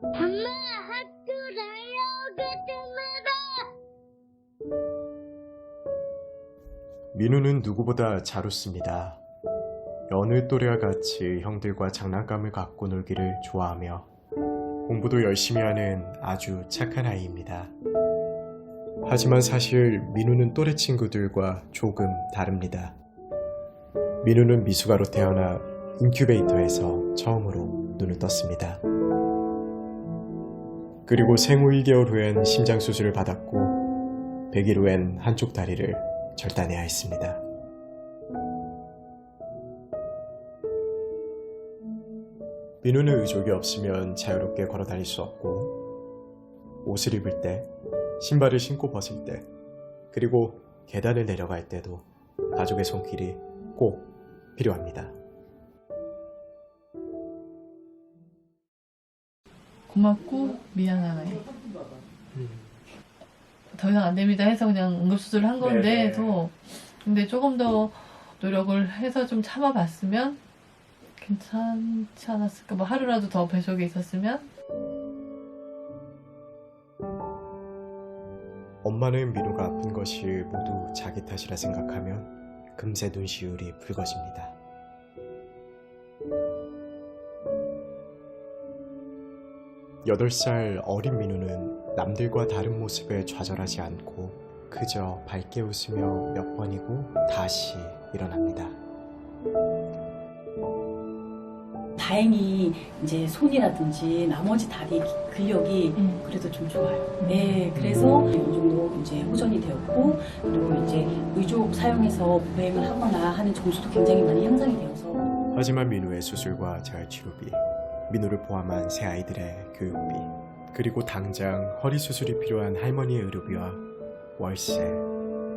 엄마 학교 다녀오겠습니다. 민우는 누구보다 잘 웃습니다. 어느 또래와 같이 형들과 장난감을 갖고 놀기를 좋아하며 공부도 열심히 하는 아주 착한 아이입니다. 하지만 사실 민우는 또래 친구들과 조금 다릅니다. 민우는 미숙아로 태어나 인큐베이터에서 처음으로 눈을 떴습니다. 그리고 생후 1개월 후엔 심장 수술을 받았고 100일 후엔 한쪽 다리를 절단해야 했습니다. 민우는 의족이 없으면 자유롭게 걸어 다닐 수 없고 옷을 입을 때, 신발을 신고 벗을 때, 그리고 계단을 내려갈 때도 가족의 손길이 꼭 필요합니다. 고맙고 미안한 아이. 더 이상 안 됩니다 해서 그냥 응급수술을 한 네네. 건데 도 근데 조금 더 노력을 해서 좀 참아봤으면 괜찮지 않았을까 뭐 하루라도 더 배속에 있었으면 엄마는 민우가 아픈 것이 모두 자기 탓이라 생각하면 금세 눈시울이 붉어집니다. 여덟 살 어린 민우는 남들과 다른 모습에 좌절하지 않고 그저 밝게 웃으며 몇 번이고 다시 일어납니다. 다행히 이제 손이라든지 나머지 다리 근력이 음. 그래도 좀 좋아요. 네, 그래서 어느 정도 이제 호전이 되었고 그리고 이제 의족 사용해서 보행을 하거나 하는 점수도 굉장히 많이 향상이 되어서 하지만 민우의 수술과 재활 치료비, 민우를 포함한 세 아이들의 교육비, 그리고 당장 허리 수술이 필요한 할머니의 의료비와 월세,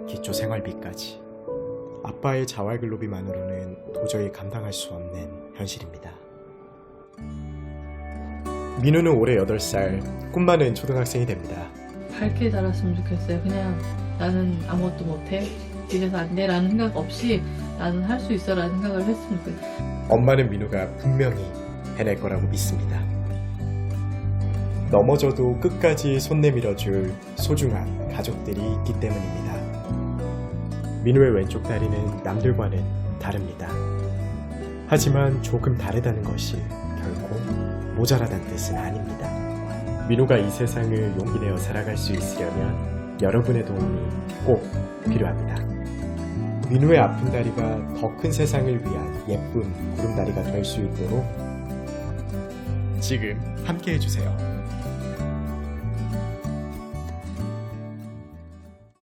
기초 생활비까지 아빠의 자활근로비만으로는 도저히 감당할 수 없는 현실입니다. 민우는 올해 8살, 꿈 많은 초등학생이 됩니다. 밝게 자랐으면 좋겠어요. 그냥 나는 아무것도 못해. 이래서 안 돼. 라는 생각 없이 나는 할 수 있어. 라는 생각을 했으면 좋겠어요. 엄마는 민우가 분명히 해낼 거라고 믿습니다. 넘어져도 끝까지 손 내밀어줄 소중한 가족들이 있기 때문입니다. 민우의 왼쪽 다리는 남들과는 다릅니다. 하지만 조금 다르다는 것이 결코 모자라다는 뜻은 아닙니다. 민우가 이 세상을 용기 내어 살아갈 수 있으려면 여러분의 도움이 꼭 필요합니다. 민우의 아픈 다리가 더 큰 세상을 위한 예쁜 구름다리가 될 수 있도록 지금 함께 해주세요.